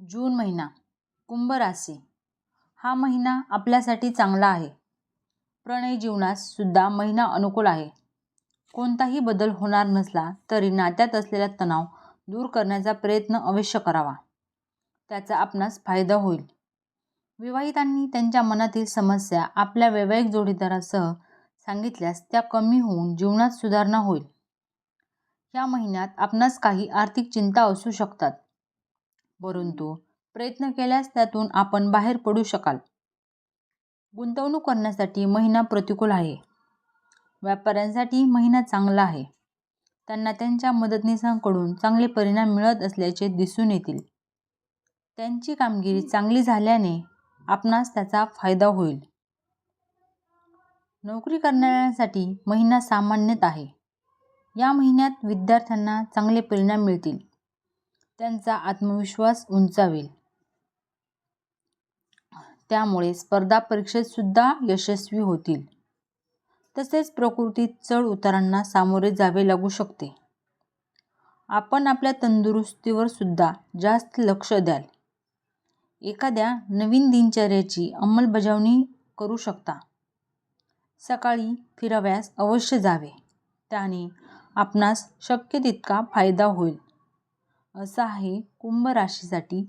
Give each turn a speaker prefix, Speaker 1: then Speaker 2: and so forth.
Speaker 1: जून महिना कुंभ राशी. हा महिना आपल्यासाठी चांगला आहे. प्रणय जीवनास सुद्धा महिना अनुकूल आहे. कोणताही बदल होणार नसला तरी नात्यात असलेला तणाव दूर करण्याचा प्रयत्न अवश्य करावा. त्याचा आपणास फायदा होईल. विवाहितांनी त्यांच्या मनातील समस्या आपल्या वैवाहिक जोडीदारासह सांगितल्यास त्या कमी होऊन जीवनात सुधारणा होईल. या महिन्यात आपणास काही आर्थिक चिंता असू शकतात. परंतु प्रयत्न केल्यास त्यातून आपण बाहेर पडू शकाल. गुंतवणूक करण्यासाठी महिना प्रतिकूल आहे. व्यापाऱ्यांसाठी महिना चांगला आहे. त्यांना त्यांच्या मदतनीसांकडून चांगले परिणाम मिळत असल्याचे दिसून येतील. त्यांची कामगिरी चांगली झाल्याने आपणास त्याचा फायदा होईल. नोकरी करणाऱ्यांसाठी महिना सामान्यतः आहे. या महिन्यात विद्यार्थ्यांना चांगले परिणाम मिळतील. त्यांचा आत्मविश्वास उंचावेल. त्यामुळे स्पर्धा परीक्षेत सुद्धा यशस्वी होतील. तसेच प्रकृतीत चढ उतारांना सामोरे जावे लागू शकते. आपण आपल्या तंदुरुस्तीवर सुद्धा जास्त लक्ष द्याल. एखाद्या नवीन दिनचर्याची अंमलबजावणी करू शकता. सकाळी फिरावयास अवश्य जावे. त्याने आपणास शक्य तितका फायदा होईल. असं आहे कुंभ राशीसाठी.